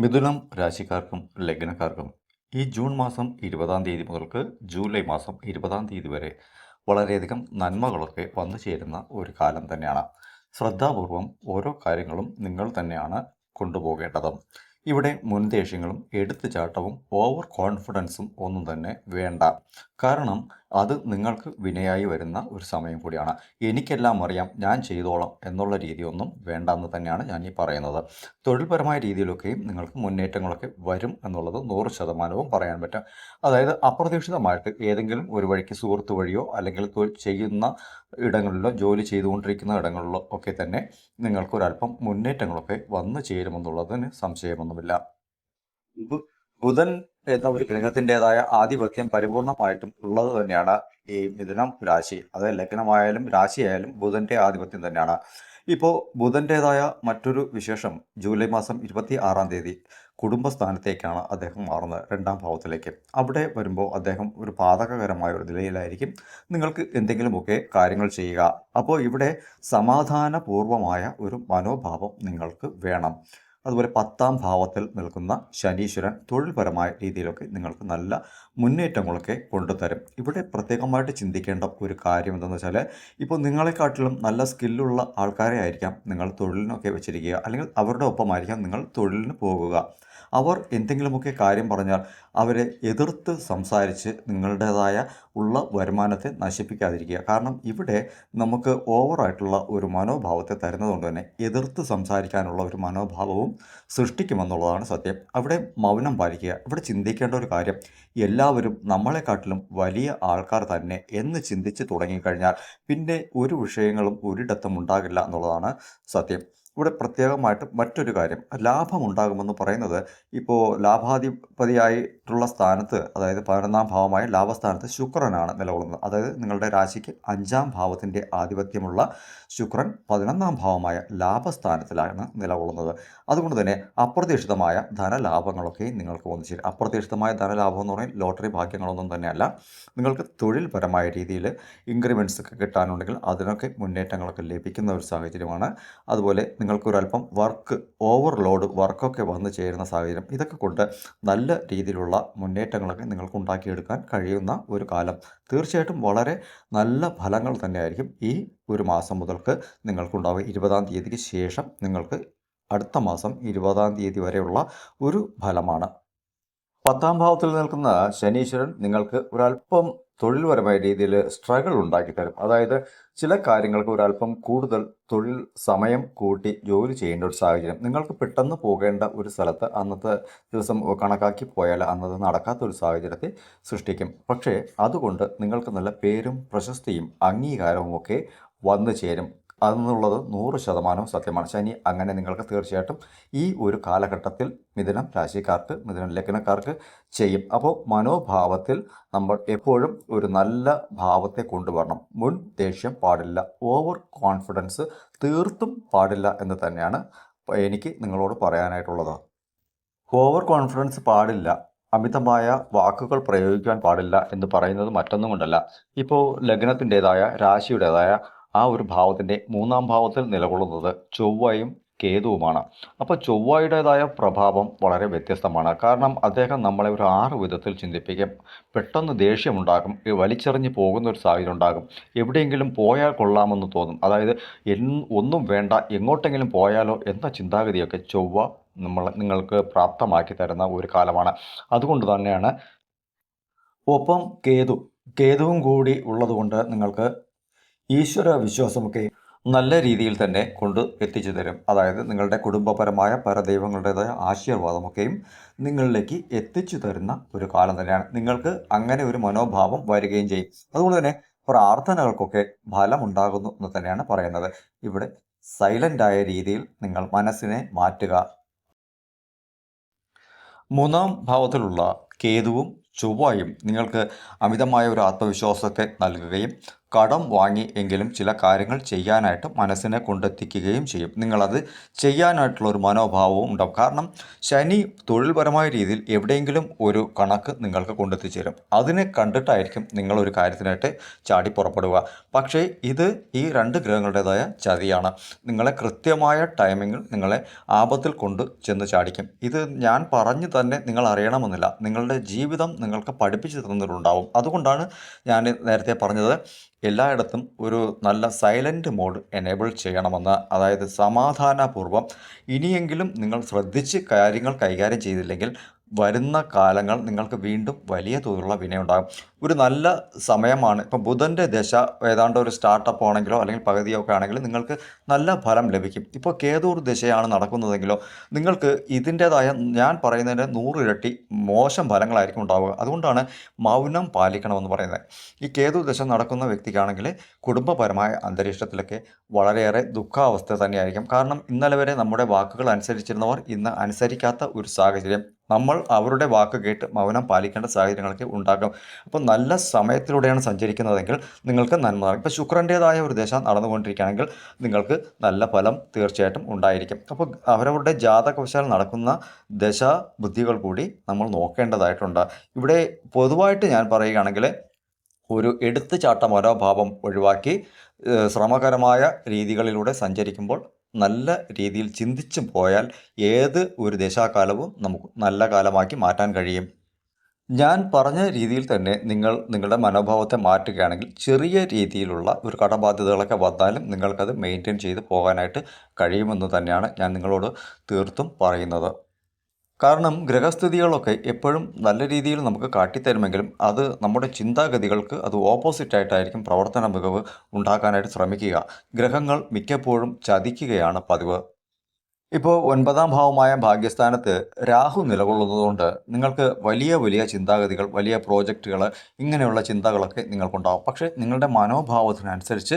മിഥുനം രാശിക്കാർക്കും ലഗ്നക്കാർക്കും ഈ ജൂൺ മാസം ഇരുപതാം തീയതി മുതൽക്ക് ജൂലൈ മാസം ഇരുപതാം തീയതി വരെ വളരെയധികം നന്മകളൊക്കെ വന്നു ചേരുന്ന ഒരു കാലം തന്നെയാണ്. ശ്രദ്ധാപൂർവം ഓരോ കാര്യങ്ങളും നിങ്ങൾ തന്നെയാണ് കൊണ്ടുപോകേണ്ടത്. ഇവിടെ മുൻദേഷ്യങ്ങളും എടുത്തുചാട്ടവും ഓവർ കോൺഫിഡൻസും ഒന്നും തന്നെ വേണ്ട. കാരണം അത് നിങ്ങൾക്ക് വിനയായി വരുന്ന ഒരു സമയം കൂടിയാണ്. എനിക്കെല്ലാം അറിയാം. ഞാൻ ചെയ്തോളാം എന്നുള്ള രീതിയൊന്നും വേണ്ടെന്ന് തന്നെയാണ് ഞാൻ ഈ പറയുന്നത്. തൊഴിൽപരമായ രീതിയിലൊക്കെയും നിങ്ങൾക്ക് മുന്നേറ്റങ്ങളൊക്കെ വരും എന്നുള്ളത് നൂറ് ശതമാനവും പറയാൻ പറ്റും. അതായത് അപ്രതീക്ഷിതമായിട്ട് ഏതെങ്കിലും ഒരു വഴിക്ക് സുഹൃത്ത് വഴിയോ അല്ലെങ്കിൽ ചെയ്യുന്ന ഇടങ്ങളിലോ ജോലി ചെയ്തുകൊണ്ടിരിക്കുന്ന ഇടങ്ങളിലോ ഒക്കെ തന്നെ നിങ്ങൾക്കൊരല്പം മുന്നേറ്റങ്ങളൊക്കെ വന്നു ചേരുമെന്നുള്ളതിന് സംശയമൊന്നുമില്ല. ബുധൻ എന്ന ഒരു ഗ്രഹത്തിന്റെതായ ആധിപത്യം പരിപൂർണമായിട്ടും ഉള്ളത് തന്നെയാണ് ഈ മിഥുനം രാശി. അത് ലഗ്നമായാലും രാശിയായാലും ബുധന്റെ ആധിപത്യം തന്നെയാണ്. ഇപ്പോൾ ബുധന്റെതായ മറ്റൊരു വിശേഷം ജൂലൈ മാസം ഇരുപത്തി ആറാം തീയതി കുടുംബസ്ഥാനത്തേക്കാണ് അദ്ദേഹം മാറുന്നത് രണ്ടാം ഭാവത്തിലേക്ക്. അവിടെ വരുമ്പോൾ അദ്ദേഹം ഒരു പാതകകരമായ ഒരു നിലയിലായിരിക്കും. നിങ്ങൾക്ക് എന്തെങ്കിലുമൊക്കെ കാര്യങ്ങൾ ചെയ്യുക. അപ്പോൾ ഇവിടെ സമാധാനപൂർവമായ ഒരു മനോഭാവം നിങ്ങൾക്ക് വേണം. അതുപോലെ പത്താം ഭാവത്തിൽ നിൽക്കുന്ന ശനീശ്വരൻ തൊഴിൽപരമായ രീതിയിലൊക്കെ നിങ്ങൾക്ക് നല്ല മുന്നേറ്റങ്ങളൊക്കെ കൊണ്ടുതരും. ഇവിടെ പ്രത്യേകമായിട്ട് ചിന്തിക്കേണ്ട ഒരു കാര്യം എന്തെന്ന് വെച്ചാൽ ഇപ്പോൾ നിങ്ങളെക്കാട്ടിലും നല്ല സ്കില്ലുള്ള ആൾക്കാരെ ആയിരിക്കാം നിങ്ങൾ തൊഴിലിനൊക്കെ വെച്ചിരിക്കുക. അല്ലെങ്കിൽ അവരുടെ ഒപ്പമായിരിക്കാം നിങ്ങൾ തൊഴിലിന് പോകുക. അവർ എന്തെങ്കിലുമൊക്കെ കാര്യം പറഞ്ഞാൽ അവരെ എതിർത്ത് സംസാരിച്ച് നിങ്ങളുടേതായ ഉള്ള വരുമാനത്തെ നശിപ്പിക്കാതിരിക്കുക. കാരണം ഇവിടെ നമുക്ക് ഓവറായിട്ടുള്ള ഒരു മനോഭാവത്തെ തരുന്നതുകൊണ്ട് തന്നെ എതിർത്ത് സംസാരിക്കാനുള്ള ഒരു മനോഭാവവും സൃഷ്ടിക്കുമെന്നുള്ളതാണ് സത്യം. അവിടെ മൗനം പാലിക്കുക. ഇവിടെ ചിന്തിക്കേണ്ട ഒരു കാര്യം എല്ലാവരും നമ്മളെക്കാട്ടിലും വലിയ ആൾക്കാർ തന്നെ എന്ന് ചിന്തിച്ച് തുടങ്ങിക്കഴിഞ്ഞാൽ പിന്നെ ഒരു വിഷയങ്ങളും ഒരിടത്തും ഉണ്ടാകില്ല എന്നുള്ളതാണ് സത്യം. ഇവിടെ പ്രത്യേകമായിട്ട് മറ്റൊരു കാര്യം ലാഭമുണ്ടാകുമെന്ന് പറയുന്നത് ഇപ്പോൾ ലാഭാധിപതിയായിട്ടുള്ള സ്ഥാനത്ത് അതായത് പതിനൊന്നാം ഭാവമായ ലാഭസ്ഥാനത്ത് ശുക്രനാണ് നിലകൊള്ളുന്നത്. അതായത് നിങ്ങളുടെ രാശിക്ക് അഞ്ചാം ഭാവത്തിന്റെ ആധിപത്യമുള്ള ശുക്രൻ പതിനൊന്നാം ഭാവമായ ലാഭസ്ഥാനത്തിലാണ് നിലകൊള്ളുന്നത്. അതുകൊണ്ട് തന്നെ അപ്രതീക്ഷിതമായ ധനലാഭങ്ങളൊക്കെ നിങ്ങൾക്ക് വന്നു ചേരും. അപ്രതീക്ഷിതമായ ധനലാഭം എന്ന് പറയുന്നത് ലോട്ടറി ഭാഗ്യങ്ങളൊന്നും തന്നെയല്ല. നിങ്ങൾക്ക് തൊഴിൽപരമായ രീതിയിൽ ഇൻക്രിമെന്റ്സ് ഒക്കെ കിട്ടാനുണ്ടെങ്കിൽ അതിനൊക്കെ മുന്നേറ്റങ്ങളൊക്കെ ലഭിക്കുന്ന ഒരു സാഹചര്യമാണ്. അതുപോലെ നിങ്ങൾക്കൊരല്പം വർക്ക് ഓവർലോഡ് വർക്കൊക്കെ വന്നു ചേരുന്ന സാഹചര്യം. ഇതൊക്കെ കൊണ്ട് നല്ല രീതിയിലുള്ള മുന്നേറ്റങ്ങളൊക്കെ നിങ്ങൾക്ക് ഉണ്ടാക്കിയെടുക്കാൻ കഴിയുന്ന ഒരു കാലം. തീർച്ചയായിട്ടും വളരെ നല്ല ഫലങ്ങൾ തന്നെയായിരിക്കും ഈ ഒരു മാസം മുതൽക്ക് നിങ്ങൾക്കുണ്ടാവുക. ഇരുപതാം തീയതിക്ക് ശേഷം നിങ്ങൾക്ക് അടുത്ത മാസം ഇരുപതാം തീയതി വരെയുള്ള ഒരു ഫലമാണ്. പത്താം ഭാവത്തിൽ നിൽക്കുന്ന ശനീശ്വരൻ നിങ്ങൾക്ക് ഒരല്പം തൊഴിൽപരമായ രീതിയിൽ സ്ട്രഗിൾ ഉണ്ടാക്കി തരും. അതായത് ചില കാര്യങ്ങൾക്ക് ഒരല്പം കൂടുതൽ തൊഴിൽ സമയം കൂട്ടി ജോലി ചെയ്യേണ്ട ഒരു സാഹചര്യം. നിങ്ങൾക്ക് പെട്ടെന്ന് പോകേണ്ട ഒരു സ്ഥലത്ത് അന്നത്തെ ദിവസം കണക്കാക്കി പോയാൽ അന്നത് നടക്കാത്ത ഒരു സാഹചര്യത്തെ സൃഷ്ടിക്കും. പക്ഷേ അതുകൊണ്ട് നിങ്ങൾക്ക് നല്ല പേരും പ്രശസ്തിയും അംഗീകാരവും ഒക്കെ വന്നു ചേരും. അതെന്നുള്ളത് നൂറ് ശതമാനവും സത്യമാണ്. ശനി അങ്ങനെ നിങ്ങൾക്ക് തീർച്ചയായിട്ടും ഈ ഒരു കാലഘട്ടത്തിൽ മിഥുനം രാശിക്കാർക്ക് മിഥുനം ലഗ്നക്കാർക്ക് ചെയ്യും. അപ്പോൾ മനോഭാവത്തിൽ നമ്മൾ എപ്പോഴും ഒരു നല്ല ഭാവത്തെ കൊണ്ടുവരണം. മുൻ ദേഷ്യം പാടില്ല. ഓവർ കോൺഫിഡൻസ് തീർത്തും പാടില്ല എന്ന് തന്നെയാണ് എനിക്ക് നിങ്ങളോട് പറയാനായിട്ടുള്ളത്. ഓവർ കോൺഫിഡൻസ് പാടില്ല. അമിതമായ വാക്കുകൾ പ്രയോഗിക്കാൻ പാടില്ല എന്ന് പറയുന്നത് മറ്റൊന്നും കൊണ്ടല്ല ഇപ്പോൾ ലഗ്നത്തിന്റെതായ രാശിയുടേതായ ആ ഒരു ഭാവത്തിന്റെ മൂന്നാം ഭാവത്തിൽ നിലകൊള്ളുന്നത് ചൊവ്വയും കേതുവുമാണ്. അപ്പോൾ ചൊവ്വയുടേതായ പ്രഭാവം വളരെ വ്യത്യസ്തമാണ്. കാരണം അദ്ദേഹം നമ്മളെ ഒരു ആറ് വിധത്തിൽ ചിന്തിപ്പിക്കും. പെട്ടെന്ന് ദേഷ്യമുണ്ടാകും. വലിച്ചെറിഞ്ഞ് പോകുന്ന ഒരു സാഹചര്യം ഉണ്ടാകും. എവിടെയെങ്കിലും പോയാൽ കൊള്ളാമെന്ന് തോന്നും. അതായത് ഒന്നും വേണ്ട എങ്ങോട്ടെങ്കിലും പോയാലോ എന്ന ചിന്താഗതിയൊക്കെ ചൊവ്വ നമ്മൾ നിങ്ങൾക്ക് പ്രാപ്തമാക്കി തരുന്ന ഒരു കാലമാണ്. അതുകൊണ്ട് തന്നെയാണ് ഒപ്പം കേതു കേതുവും കൂടി ഉള്ളതുകൊണ്ട് നിങ്ങൾക്ക് ഈശ്വര വിശ്വാസമൊക്കെ നല്ല രീതിയിൽ തന്നെ കൊണ്ട് എത്തിച്ചു തരും. അതായത് നിങ്ങളുടെ കുടുംബപരമായ പരദൈവങ്ങളുടേതായ ആശീർവാദമൊക്കെയും നിങ്ങളിലേക്ക് എത്തിച്ചു തരുന്ന ഒരു കാലം തന്നെയാണ്. നിങ്ങൾക്ക് അങ്ങനെ ഒരു മനോഭാവം വരികയും ചെയ്യും. അതുകൊണ്ട് തന്നെ പ്രാർത്ഥനകൾക്കൊക്കെ ഫലമുണ്ടാകുന്നു എന്ന് തന്നെയാണ് പറയുന്നത്. ഇവിടെ സൈലന്റായ രീതിയിൽ നിങ്ങൾ മനസ്സിനെ മാറ്റുക. മൂന്നാം ഭാവത്തിലുള്ള കേതുവും ചൊവ്വായും നിങ്ങൾക്ക് അമിതമായ ഒരു ആത്മവിശ്വാസത്തെ നൽകുകയും കടം വാങ്ങി എങ്കിലും ചില കാര്യങ്ങൾ ചെയ്യാനായിട്ട് മനസ്സിനെ കൊണ്ടെത്തിക്കുകയും ചെയ്യും. നിങ്ങളത് ചെയ്യാനായിട്ടുള്ള ഒരു മനോഭാവവും ഉണ്ടാവും. കാരണം ശനി തൊഴിൽപരമായ രീതിയിൽ എവിടെയെങ്കിലും ഒരു കണക്ക് നിങ്ങൾക്ക് കൊണ്ടെത്തിച്ചേരും. അതിനെ കണ്ടിട്ടായിരിക്കും നിങ്ങളൊരു കാര്യത്തിനായിട്ട് ചാടി പുറപ്പെടുക. പക്ഷേ ഇത് ഈ രണ്ട് ഗ്രഹങ്ങളുടേതായ ചതിയാണ്. നിങ്ങളെ കൃത്യമായ ടൈമിങ്ങിൽ നിങ്ങളെ ആപത്തിൽ കൊണ്ട് ചെന്ന് ചാടിക്കും. ഇത് ഞാൻ പറഞ്ഞു തന്നെ നിങ്ങൾ അറിയണമെന്നില്ല. നിങ്ങളുടെ ജീവിതം നിങ്ങൾക്ക് പഠിപ്പിച്ചു തന്നിട്ടുണ്ടാവും. അതുകൊണ്ടാണ് ഞാൻ നേരത്തെ പറഞ്ഞത് എല്ലായിടത്തും ഒരു നല്ല സൈലന്റ് മോഡ് എനേബിൾ ചെയ്യണമെന്ന് അതായത് സമാധാനപൂർവം ഇനിയെങ്കിലും നിങ്ങൾ ശ്രദ്ധിച്ച് കാര്യങ്ങൾ കൈകാര്യം ചെയ്തില്ലെങ്കിൽ വരുന്ന കാലങ്ങൾ നിങ്ങൾക്ക് വീണ്ടും വലിയ തോതിലുള്ള വിനയുണ്ടാകും ഒരു നല്ല സമയമാണ്. ഇപ്പം ബുധന്റെ ദശ ഏതാണ്ട് ഒരു സ്റ്റാർട്ടപ്പ് ആണെങ്കിലോ അല്ലെങ്കിൽ പകുതിയോ ഒക്കെ ആണെങ്കിലും നിങ്ങൾക്ക് നല്ല ഫലം ലഭിക്കും. ഇപ്പോൾ കേതൂർ ദശയാണ് നടക്കുന്നതെങ്കിലോ നിങ്ങൾക്ക് ഇതിന്റേതായ ഞാൻ പറയുന്നതിന്റെ നൂറിരട്ടി മോശം ഫലങ്ങളായിരിക്കും ഉണ്ടാവുക. അതുകൊണ്ടാണ് മൗനം പാലിക്കണമെന്ന് പറയുന്നത്. ഈ കേതു ദശ നടക്കുന്ന വ്യക്തിക്കാണെങ്കിൽ കുടുംബപരമായ അന്തരീക്ഷത്തിലൊക്കെ വളരെയേറെ ദുഃഖാവസ്ഥ തന്നെയായിരിക്കും. കാരണം ഇന്നലെ വരെ നമ്മുടെ വാക്കുകൾ അനുസരിച്ചിരുന്നവർ ഇന്ന് അനുസരിക്കാത്ത ഒരു സാഹചര്യം. നമ്മൾ അവരുടെ വാക്ക് കേട്ട് മൗനം പാലിക്കേണ്ട സാഹചര്യങ്ങളൊക്കെ ഉണ്ടാകും. അപ്പോൾ നല്ല സമയത്തിലൂടെയാണ് സഞ്ചരിക്കുന്നതെങ്കിൽ നിങ്ങൾക്ക് നന്മ നടക്കും ഇപ്പോൾ ശുക്രന്റേതായ ഒരു ദശ നടന്നുകൊണ്ടിരിക്കുകയാണെങ്കിൽ നിങ്ങൾക്ക് നല്ല ഫലം തീർച്ചയായിട്ടും ഉണ്ടായിരിക്കും. അപ്പോൾ അവരവരുടെ ജാതകവശാൽ നടക്കുന്ന ദശ ബുദ്ധികൾ കൂടി നമ്മൾ നോക്കേണ്ടതായിട്ടുണ്ട്. ഇവിടെ പൊതുവായിട്ട് ഞാൻ പറയുകയാണെങ്കിൽ ഒരു എടുത്തുചാട്ട മനോഭാവം ഒഴിവാക്കി ശ്രമകരമായ രീതികളിലൂടെ സഞ്ചരിക്കുമ്പോൾ നല്ല രീതിയിൽ ചിന്തിച്ചു പോയാൽ ഏത് ഒരു ദശാകാലവും നമുക്ക് നല്ല കാലമാക്കി മാറ്റാൻ കഴിയും. ഞാൻ പറഞ്ഞ രീതിയിൽ തന്നെ നിങ്ങൾ നിങ്ങളുടെ മനോഭാവത്തെ മാറ്റുകയാണെങ്കിൽ ചെറിയ രീതിയിലുള്ള ഒരു കടബാധ്യതകളൊക്കെ വന്നാലും നിങ്ങൾക്കത് മെയിന്റെയിൻ ചെയ്ത് പോകാനായിട്ട് കഴിയുമെന്ന് തന്നെയാണ് ഞാൻ നിങ്ങളോട് തീർത്തും പറയുന്നത്. കാരണം ഗ്രഹസ്ഥിതികളൊക്കെ എപ്പോഴും നല്ല രീതിയിൽ നമുക്ക് കാട്ടിത്തരുമെങ്കിലും അത് നമ്മുടെ ചിന്താഗതികൾക്ക് അത് ഓപ്പോസിറ്റായിട്ടായിരിക്കും പ്രവർത്തന മികവ് ഉണ്ടാക്കാനായിട്ട് ശ്രമിക്കുക. ഗ്രഹങ്ങൾ മിക്കപ്പോഴും ചതിക്കുകയാണ് പതിവ്. ഇപ്പോൾ ഒൻപതാം ഭാവമായ ഭാഗ്യസ്ഥാനത്ത് രാഹു നിലകൊള്ളുന്നതുകൊണ്ട് നിങ്ങൾക്ക് വലിയ വലിയ ചിന്താഗതികൾ വലിയ പ്രോജക്റ്റുകൾ ഇങ്ങനെയുള്ള ചിന്തകളൊക്കെ നിങ്ങൾക്കുണ്ടാവും. പക്ഷേ നിങ്ങളുടെ മനോഭാവത്തിനനുസരിച്ച്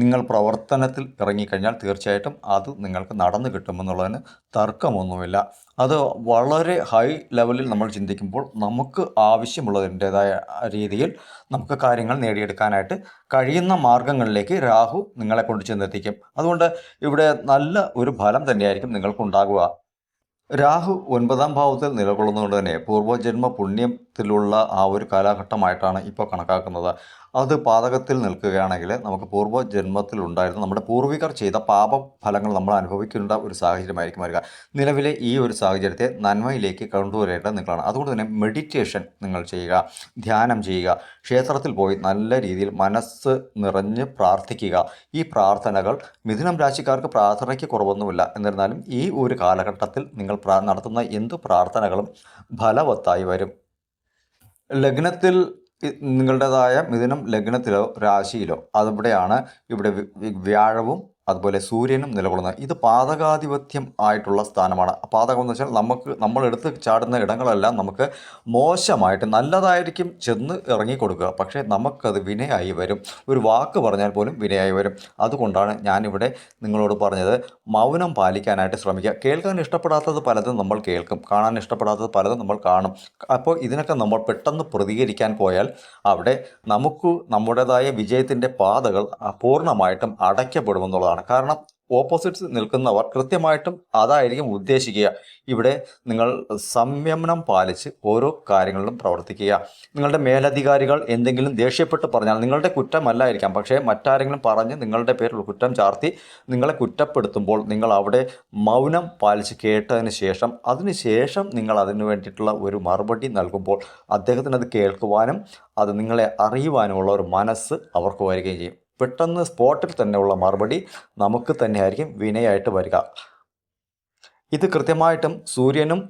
നിങ്ങൾ പ്രവർത്തനത്തിൽ ഇറങ്ങിക്കഴിഞ്ഞാൽ തീർച്ചയായിട്ടും അത് നിങ്ങൾക്ക് നടന്നു കിട്ടുമെന്നുള്ളതിന് തർക്കമൊന്നുമില്ല. അത് വളരെ ഹൈ ലെവലിൽ നമ്മൾ ചിന്തിക്കുമ്പോൾ നമുക്ക് ആവശ്യമുള്ളതിന്റെതായ രീതിയിൽ നമുക്ക് കാര്യങ്ങൾ നേടിയെടുക്കാനായിട്ട് കഴിയുന്ന മാർഗങ്ങളിലേക്ക് രാഹു നിങ്ങളെ കൊണ്ട് ചെന്നെത്തിക്കും. അതുകൊണ്ട് ഇവിടെ നല്ല ഒരു ഫലം തന്നെയായിരിക്കും നിങ്ങൾക്കുണ്ടാകുക. രാഹു ഒൻപതാം ഭാവത്തിൽ നിലകൊള്ളുന്നതുകൊണ്ട് തന്നെ പൂർവജന്മ പുണ്യത്തിലുള്ള ആ ഒരു കാലഘട്ടമായിട്ടാണ് ഇപ്പോൾ കണക്കാക്കുന്നത്. അത് പാതകത്തിൽ നിൽക്കുകയാണെങ്കിൽ നമുക്ക് പൂർവജന്മത്തിലുണ്ടായിരുന്ന നമ്മുടെ പൂർവികർ ചെയ്ത പാപഫലങ്ങൾ നമ്മൾ അനുഭവിക്കേണ്ട ഒരു സാഹചര്യമായിരിക്കും വരിക. നിലവിലെ ഈ ഒരു സാഹചര്യത്തെ നന്മയിലേക്ക് കൊണ്ടുവരേണ്ടത് നിങ്ങളാണ്. അതുകൊണ്ട് തന്നെ മെഡിറ്റേഷൻ നിങ്ങൾ ചെയ്യുക ധ്യാനം ചെയ്യുക ക്ഷേത്രത്തിൽ പോയി നല്ല രീതിയിൽ മനസ്സ് നിറഞ്ഞ് പ്രാർത്ഥിക്കുക. ഈ പ്രാർത്ഥനകൾ മിഥുനം രാശിക്കാർക്ക് പ്രാർത്ഥനയ്ക്ക് കുറവൊന്നുമില്ല. എന്നിരുന്നാലും ഈ ഒരു കാലഘട്ടത്തിൽ നിങ്ങൾ നടത്തുന്ന എന്ത് പ്രാർത്ഥനകളും ഫലവത്തായി വരും. ലഗ്നത്തിൽ നിങ്ങളുടേതായ മിഥുനം ലഗ്നത്തിലോ രാശിയിലോ അതിവിടെയാണ് ഇവിടെ വ്യാഴവും അതുപോലെ സൂര്യനും നിലകൊള്ളുന്നത് ഇത് പാതകാധിപത്യം ആയിട്ടുള്ള സ്ഥാനമാണ്. പാതകം എന്ന് വെച്ചാൽ നമുക്ക് നമ്മൾ എടുത്ത് ചാടുന്ന ഇടങ്ങളെല്ലാം നമുക്ക് മോശമായിട്ട് നല്ലതായിരിക്കും ചെന്ന് ഇറങ്ങിക്കൊടുക്കുക. പക്ഷേ നമുക്കത് വിനയായി വരും. ഒരു വാക്ക് പറഞ്ഞാൽ പോലും വിനയായി വരും. അതുകൊണ്ടാണ് ഞാനിവിടെ നിങ്ങളോട് പറഞ്ഞത് മൗനം പാലിക്കാനായിട്ട് ശ്രമിക്കുക. കേൾക്കാൻ ഇഷ്ടപ്പെടാത്തത് പലതും നമ്മൾ കേൾക്കും. കാണാൻ ഇഷ്ടപ്പെടാത്തത് പലതും നമ്മൾ കാണും. അപ്പോൾ ഇതിനൊക്കെ നമ്മൾ പെട്ടെന്ന് പ്രതികരിക്കാൻ പോയാൽ അവിടെ നമുക്ക് നമ്മുടേതായ വിജയത്തിന്റെ പാതകൾ പൂർണമായിട്ടും അടയ്ക്കപ്പെടുമെന്നുള്ളതാണ്. കാരണം ഓപ്പോസിറ്റ്സ് നിൽക്കുന്നവർ കൃത്യമായിട്ടും അതായിരിക്കും ഉദ്ദേശിക്കുക. ഇവിടെ നിങ്ങൾ സംയമനം പാലിച്ച് ഓരോ കാര്യങ്ങളിലും പ്രവർത്തിക്കുക. നിങ്ങളുടെ മേലധികാരികൾ എന്തെങ്കിലും ദേഷ്യപ്പെട്ട് പറഞ്ഞാൽ നിങ്ങളുടെ കുറ്റമല്ലായിരിക്കാം. പക്ഷേ മറ്റാരെങ്കിലും പറഞ്ഞ് നിങ്ങളുടെ പേരിൽ കുറ്റം ചാർത്തി നിങ്ങളെ കുറ്റപ്പെടുത്തുമ്പോൾ നിങ്ങൾ അവിടെ മൗനം പാലിച്ച് കേട്ടതിന് ശേഷം അതിനുശേഷം നിങ്ങൾ അതിന് വേണ്ടിയിട്ടുള്ള ഒരു മറുപടി നൽകുമ്പോൾ അദ്ദേഹത്തിന് അത് കേൾക്കുവാനും അത് നിങ്ങളെ അറിയുവാനുമുള്ള ഒരു മനസ്സ് അവർക്ക് വരികയും ചെയ്യും. പെട്ടെന്ന് സ്പോട്ടിൽ തന്നെയുള്ള മറുപടി നമുക്ക് തന്നെയായിരിക്കും വിനയായിട്ട് വരിക. ഇത് കൃത്യമായിട്ടും സൂര്യനും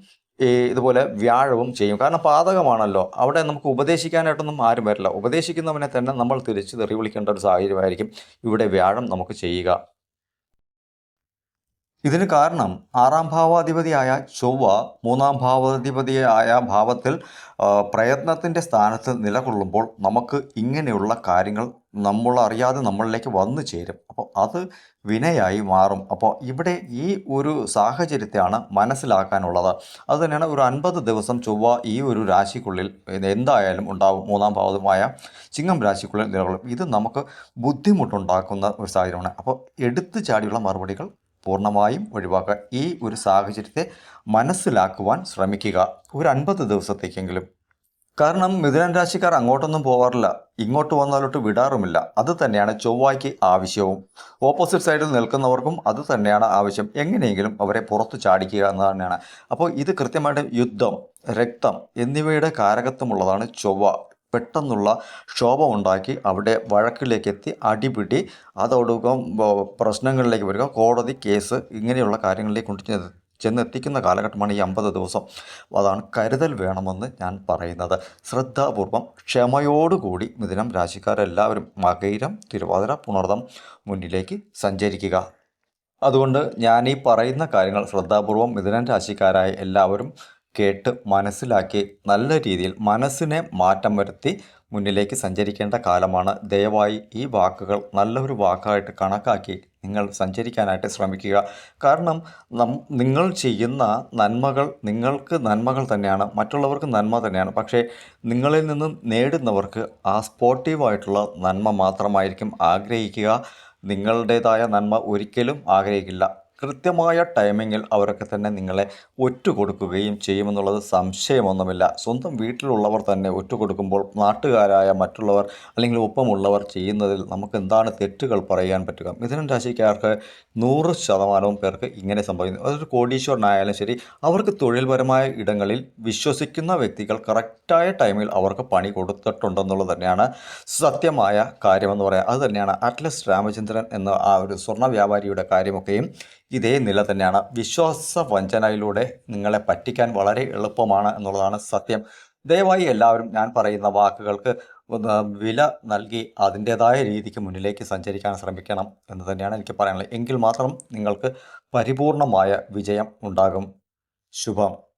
ഇതുപോലെ വ്യാഴവും ചെയ്യും. കാരണം പാതകമാണല്ലോ. അവിടെ നമുക്ക് ഉപദേശിക്കാനായിട്ടൊന്നും ആരും വരില്ല. ഉപദേശിക്കുന്നവനെ തന്നെ നമ്മൾ തിരിച്ച് തെറി വിളിക്കേണ്ട ഒരു സാഹചര്യമായിരിക്കും ഇവിടെ വ്യാഴം നമുക്ക് ചെയ്യുക. ഇതിന് കാരണം ആറാം ഭാവാധിപതിയായ ചൊവ്വ മൂന്നാം ഭാവാധിപതിയായ ഭാവത്തിൽ പ്രയത്നത്തിന്റെ സ്ഥാനത്ത് നിലകൊള്ളുമ്പോൾ നമുക്ക് ഇങ്ങനെയുള്ള കാര്യങ്ങൾ നമ്മൾ അറിയാതെ നമ്മളിലേക്ക് വന്നു ചേരും. അപ്പോൾ അത് വിനയായി മാറും. അപ്പോൾ ഇവിടെ ഈ ഒരു സാഹചര്യത്തെയാണ് മനസ്സിലാക്കാനുള്ളത്. അത് തന്നെയാണ് ഒരു അൻപത് ദിവസം ചൊവ്വ ഈ ഒരു രാശിക്കുള്ളിൽ എന്തായാലും ഉണ്ടാവും. മൂന്നാം ഭാവമായ ചിങ്ങം രാശിക്കുള്ളിൽ നിലകൊള്ളും. ഇത് നമുക്ക് ബുദ്ധിമുട്ടുണ്ടാക്കുന്ന ഒരു സാഹചര്യമാണ്. അപ്പോൾ എടുത്തു ചാടിയുള്ള മറുപടികൾ പൂർണമായും ഒഴിവാക്കുക. ഈ ഒരു സാഹചര്യത്തെ മനസ്സിലാക്കുവാൻ ശ്രമിക്കുക. ഒരു അൻപത് ദിവസത്തേക്കെങ്കിലും. കാരണം മിഥുനൻ രാശിക്കാർ അങ്ങോട്ടൊന്നും പോകാറില്ല ഇങ്ങോട്ട് വന്നാലോട്ട് വിടാറുമില്ല. അത് തന്നെയാണ് ചൊവ്വായ്ക്ക് ആവശ്യവും. ഓപ്പോസിറ്റ് സൈഡിൽ നിൽക്കുന്നവർക്കും അത് തന്നെയാണ് ആവശ്യം. എങ്ങനെയെങ്കിലും അവരെ പുറത്ത് ചാടിക്കുക എന്ന് തന്നെയാണ് അപ്പോൾ ഇത് കൃത്യമായിട്ട് യുദ്ധം രക്തം എന്നിവയുടെ കാരകത്വമുള്ളതാണ് ചൊവ്വ. പെട്ടെന്നുള്ള ക്ഷോഭമുണ്ടാക്കി അവിടെ വഴക്കിലേക്ക് എത്തി അടിപിടി. അതോടൊപ്പം പ്രശ്നങ്ങളിലേക്ക് വരിക. കോടതി കേസ് ഇങ്ങനെയുള്ള കാര്യങ്ങളിലേക്ക് കൊണ്ടു ചെന്ന് ചെന്നെത്തിക്കുന്ന കാലഘട്ടമാണ് ഈ അമ്പത് ദിവസം. അതാണ് കരുതൽ വേണമെന്ന് ഞാൻ പറയുന്നത്. ശ്രദ്ധാപൂർവം ക്ഷമയോടുകൂടി മിഥുനം രാശിക്കാരെല്ലാവരും മകൈരം തിരുവാതിര പുണർദം മുന്നിലേക്ക് സഞ്ചരിക്കുക. അതുകൊണ്ട് ഞാൻ ഈ പറയുന്ന കാര്യങ്ങൾ ശ്രദ്ധാപൂർവം മിഥുനം രാശിക്കാരായ എല്ലാവരും കേട്ട് മനസ്സിലാക്കി നല്ല രീതിയിൽ മനസ്സിനെ മാറ്റം വരുത്തി മുന്നിലേക്ക് സഞ്ചരിക്കേണ്ട കാലമാണ്. ദയവായി ഈ വാക്കുകൾ നല്ലൊരു വാക്കായിട്ട് കണക്കാക്കി നിങ്ങൾ സഞ്ചരിക്കാനായിട്ട് ശ്രമിക്കുക. കാരണം നിങ്ങൾ ചെയ്യുന്ന നന്മകൾ നിങ്ങൾക്ക് നന്മകൾ തന്നെയാണ് മറ്റുള്ളവർക്ക് നന്മ തന്നെയാണ്. പക്ഷേ നിങ്ങളിൽ നിന്നും നേടുന്നവർക്ക് ആ സ്പോർട്ടീവായിട്ടുള്ള നന്മ മാത്രമായിരിക്കും ആഗ്രഹിക്കുക. നിങ്ങളുടേതായ നന്മ ഒരിക്കലും ആഗ്രഹിക്കില്ല. കൃത്യമായ ടൈമിങ്ങിൽ അവരൊക്കെ തന്നെ നിങ്ങളെ ഒറ്റ കൊടുക്കുകയും ചെയ്യുമെന്നുള്ളത് സംശയമൊന്നുമില്ല. സ്വന്തം വീട്ടിലുള്ളവർ തന്നെ ഒറ്റ കൊടുക്കുമ്പോൾ നാട്ടുകാരായ മറ്റുള്ളവർ അല്ലെങ്കിൽ ഒപ്പമുള്ളവർ ചെയ്യുന്നതിൽ നമുക്ക് എന്താണ് തെറ്റുകൾ പറയാൻ പറ്റുക? മിഥുനൻ രാശിക്കാർക്ക് നൂറ് ശതമാനവും പേർക്ക് ഇങ്ങനെ സംഭവിക്കുന്നു. അതൊരു കോടീശ്വരനായാലും ശരി അവർക്ക് തൊഴിൽപരമായ ഇടങ്ങളിൽ വിശ്വസിക്കുന്ന വ്യക്തികൾ കറക്റ്റായ ടൈമിൽ അവർക്ക് പണി കൊടുത്തിട്ടുണ്ടെന്നുള്ളത് തന്നെയാണ് സത്യമായ കാര്യമെന്ന് പറയാം. അത് തന്നെയാണ് അറ്റ്ലസ് രാമചന്ദ്രൻ എന്ന ആ ഒരു സ്വർണ വ്യാപാരിയുടെ കാര്യമൊക്കെയും ഇതേ നില തന്നെയാണ്. വിശ്വാസ വഞ്ചനയിലൂടെ നിങ്ങളെ പറ്റിക്കാൻ വളരെ എളുപ്പമാണ് എന്നുള്ളതാണ് സത്യം. ദയവായി എല്ലാവരും ഞാൻ പറയുന്ന വാക്കുകൾക്ക് വില നൽകി അതിന്റേതായ രീതിക്ക് മുന്നിലേക്ക് സഞ്ചരിക്കാൻ ശ്രമിക്കണം എന്ന് തന്നെയാണ് എനിക്ക് പറയാനുള്ളത്. എങ്കിൽ മാത്രം നിങ്ങൾക്ക് പരിപൂർണമായ വിജയം ഉണ്ടാകും. ശുഭം.